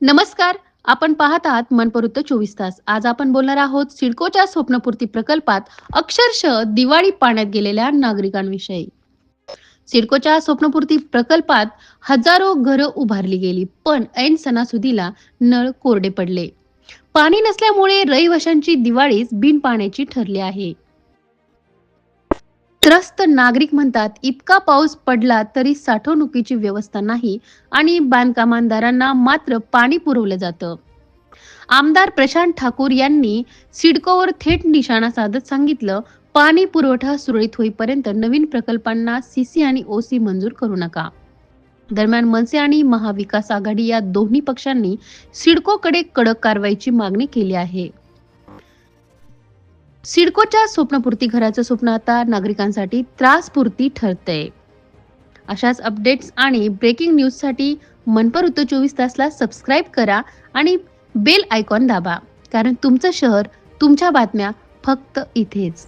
नमस्कार आपण पाहत आहात मनपरुत्त चोवीस तास. आज आपण बोलणार आहोत सिडकोच्या स्वप्नपूर्ती प्रकल्पात अक्षरशः दिवाळी पाण्यात गेलेल्या नागरिकांविषयी. सिडकोच्या स्वप्नपूर्ती प्रकल्पात हजारो घरं उभारली गेली पण ऐन सणासुदीला नळ कोरडे पडले. पाणी नसल्यामुळे रहिवाशांची दिवाळीच बिन पाण्याची ठरली आहे. त्रस्त नागरिक म्हणतात इतका पाऊस पडला तरी साठवणुकीची व्यवस्था नाही आणि बांधकामदारांना मात्र पाणी पुरवलं जातं. आमदार प्रशांत ठाकूर यांनी सिडकोवर थेट निशाणा साधत सांगितलं पाणी पुरवठा सुरळीत होईपर्यंत नवीन प्रकल्पांना सीसी आणि ओसी मंजूर करू नका. दरम्यान मनसे आणि महाविकास आघाडी या दोन्ही पक्षांनी सिडकोकडे कडक कारवाईची मागणी केली आहे. सिडकोच्या स्वप्नपूर्ती घराचं स्वप्न आता नागरिकांसाठी त्रासपूर्ती ठरतंय. अशाच अपडेट्स आणि ब्रेकिंग न्यूजसाठी मनपरुत्त चोवीस तासला सबस्क्राईब करा आणि बेल आयकॉन दाबा. कारण तुमचं शहर तुमच्या बातम्या फक्त इथेच.